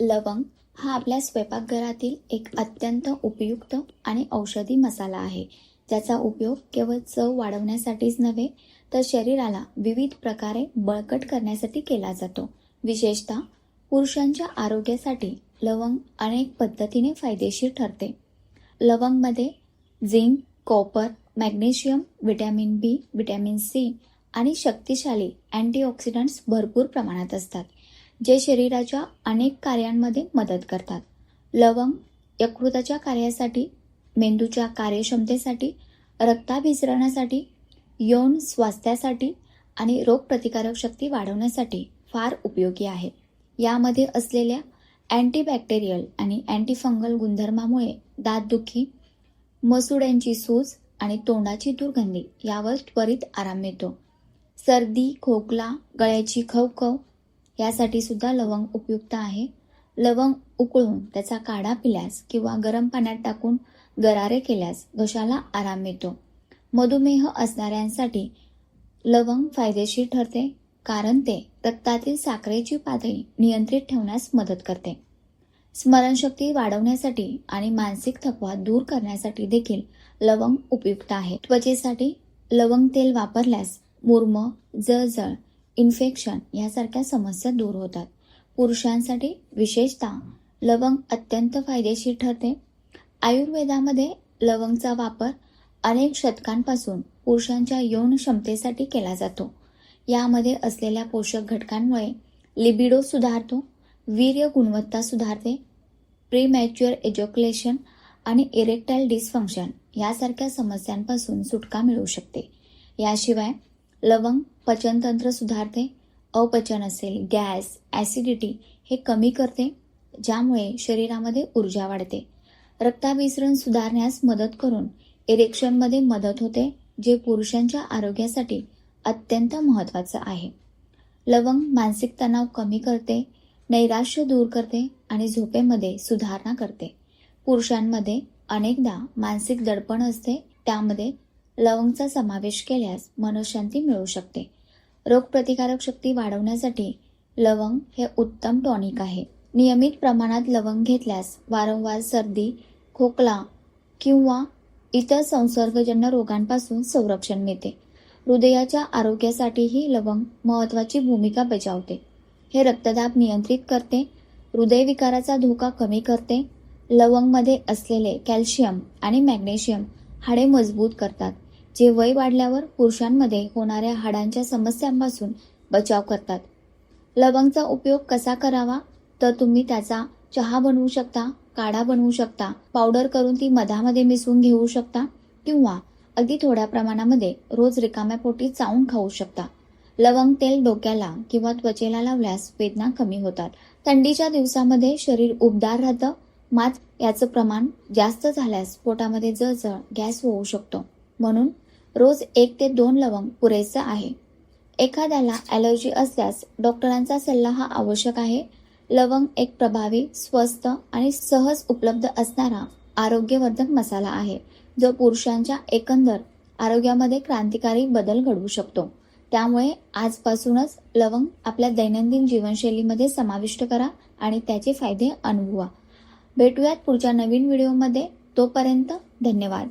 लवंग हा आपल्या स्वयंपाकघरातील एक अत्यंत उपयुक्त आणि औषधी मसाला आहे. ज्याचा उपयोग केवळ चव वाढवण्यासाठीच नव्हे तर शरीराला विविध प्रकारे बळकट करण्यासाठी केला जातो. विशेषतः पुरुषांच्या आरोग्यासाठी लवंग अनेक पद्धतीने फायदेशीर ठरते. लवंगमध्ये zinc copper magnesium vitamin B vitamin C आणि शक्तिशाली अँटीऑक्सिडंट्स भरपूर प्रमाणात असतात. जे शरीराच्या अनेक कार्यांमध्ये मदत करतात. लवंग यकृताच्या कार्यासाठी मेंदूच्या कार्यक्षमतेसाठी रक्ताभिसरणासाठी यौन स्वास्थ्यासाठी आणि रोगप्रतिकारक शक्ती वाढवण्यासाठी फार उपयोगी आहे. यामध्ये असलेल्या अँटीबॅक्टेरियल आणि अँटीफंगल गुणधर्मामुळे दातदुखी मसुड्यांची सूज आणि तोंडाची दुर्गंधी यावर त्वरित आराम मिळतो. सर्दी खोकला गळ्याची खवखव यासाठी सुद्धा लवंग उपयुक्त आहे. लवंग उकळून त्याचा काढा पिल्यास किंवा गरम पाण्यात टाकून गरारे केल्यास घशाला आराम मिळतो. मधुमेह असणाऱ्यांसाठी लवंग फायदेशीर ठरते कारण ते रक्तातील साखरेची पातळी नियंत्रित ठेवण्यास मदत करते. स्मरणशक्ती वाढवण्यासाठी आणि मानसिक थकवा दूर करण्यासाठी देखील लवंग उपयुक्त आहे. त्वचेसाठी लवंग तेल वापरल्यास मुर्म जळजळ इन्फेक्शन यासारख्या समस्या दूर होतात. पुरुषांसाठी विशेषतः लवंग अत्यंत फायदेशीर ठरते. आयुर्वेदामध्ये लवंगचा वापर अनेक शतकांपासून पुरुषांच्या यौन क्षमतेसाठी केला जातो. यामध्ये असलेल्या पोषक घटकांमुळे लिबिडो सुधारतो वीर्य गुणवत्ता सुधारते प्रीमॅच्युअर एज्युक्युलेशन आणि इरेक्टाईल डिसफंक्शन यासारख्या समस्यांपासून सुटका मिळू शकते. याशिवाय लवंग पचनतंत्र सुधारते अपचन असेल गॅस ॲसिडिटी हे कमी करते ज्यामुळे शरीरामध्ये ऊर्जा वाढते. रक्ताभिसरण सुधारण्यास मदत करून इरेक्शनमध्ये मदत होते जे पुरुषांच्या आरोग्यासाठी अत्यंत महत्त्वाचं आहे. लवंग मानसिक तणाव कमी करते नैराश्य दूर करते आणि झोपेमध्ये सुधारणा करते. पुरुषांमध्ये अनेकदा मानसिक दडपण असते त्यामध्ये लवंगचा समावेश केल्यास मनशांती मिळू शकते. रोगप्रतिकारक शक्ती वाढवण्यासाठी लवंग हे उत्तम टॉनिक आहे. नियमित प्रमाणात लवंग घेतल्यास वारंवार सर्दी खोकला किंवा इतर संसर्गजन्य रोगांपासून संरक्षण मिळते. हृदयाच्या आरोग्यासाठीही लवंग महत्त्वाची भूमिका बजावते. हे रक्तदाब नियंत्रित करते हृदयविकाराचा धोका कमी करते लवंगमध्ये असलेले कॅल्शियम आणि मॅग्नेशियम हाडे मजबूत करतात. जे वय वाढल्यावर पुरुषांमध्ये होणाऱ्या हाडांच्या समस्यांपासून बचाव करतात. लवंगचा उपयोग कसा करावा? तर तुम्ही त्याचा चहा बनवू शकता काढा बनवू शकता पावडर करून ती मधामध्ये मिसळून घेऊ शकता किंवा अगदी थोड्या प्रमाणामध्ये रोज रिकाम्या पोटी चावून खाऊ शकता. लवंग तेल डोक्याला किंवा त्वचेला लावल्यास वेदना कमी होतात. थंडीच्या दिवसामध्ये शरीर उबदार राहतं. मात याचं प्रमाण जास्त झाल्यास पोटामध्ये जळजळ गॅस होऊ शकतो. म्हणून रोज एक ते दोन लवंग पुरेसं आहे. एखाद्याला ॲलर्जी असल्यास डॉक्टरांचा सल्ला हा आवश्यक आहे. लवंग एक प्रभावी स्वस्त आणि सहज उपलब्ध असणारा आरोग्यवर्धक मसाला आहे जो पुरुषांच्या एकंदर आरोग्यामध्ये क्रांतिकारी बदल घडवू शकतो. त्यामुळे आजपासूनच लवंग आपल्या दैनंदिन जीवनशैलीमध्ये समाविष्ट करा आणि त्याचे फायदे अनुभवा. भेटूयात पुढच्या नवीन व्हिडिओमध्ये. तोपर्यंत धन्यवाद.